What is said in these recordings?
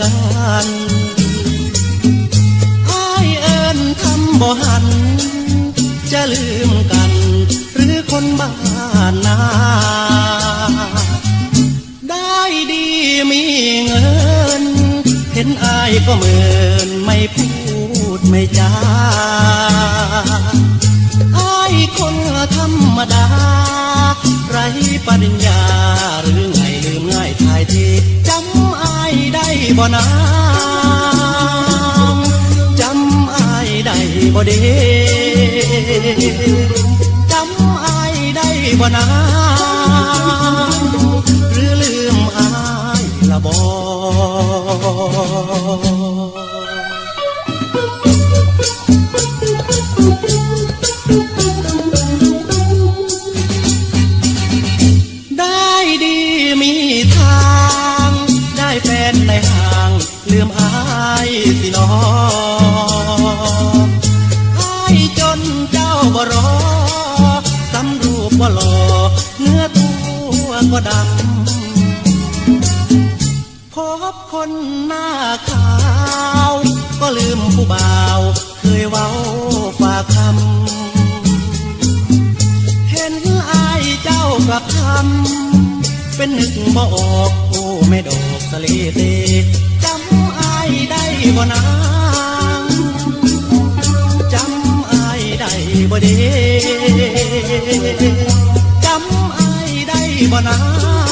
กันอายเอินทำบ่หัน จะลืมกัน หรือคนบ้านนาได้ดีมีเงิน เห็นอายก็เหมือนไม่พูดไม่จาอายคนธรรมดา ไรปริญญา บ่นาจำอายได้บ่เดจำอายได้บ่นาหรือลืมอายละบ่ ในห้างลืมอายสิน้องอายจนเจ้าบ่รอสำรูปบ่หล่อเนื้อตัวก็ดำพบคนหน้าขาว ก็ลืมผู้บ่าว เคยเว้าฝากคำ เห็นอายเจ้ากลับทำเป็นหนึกบ่ออกอ ไม่ดอกสลีตีจำอายได้บ่นางจำอายได้บ่ดีจำอายได้บ่นาง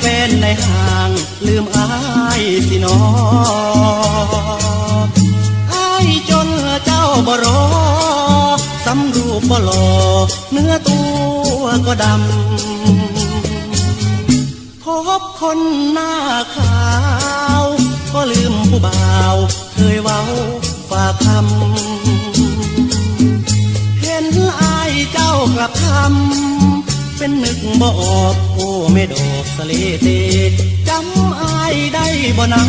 แฟนในห้างลืมอายสิน้องอายจนเจ้าบ่รอสำรูปบ่หลอเนื้อตัวก็ดำพบคนหน้าขาว ก็ลืมผู้บ่าว เคยเว้าฝากคำเห็นอายเจ้ากลับทำ เป็นนึกบ่ออกโอ้ไม่ดอกสะเลเตจำอายได้บ่นา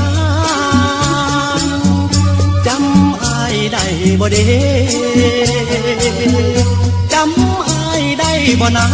จำอายได้บ่เดจำอายได้บ่นา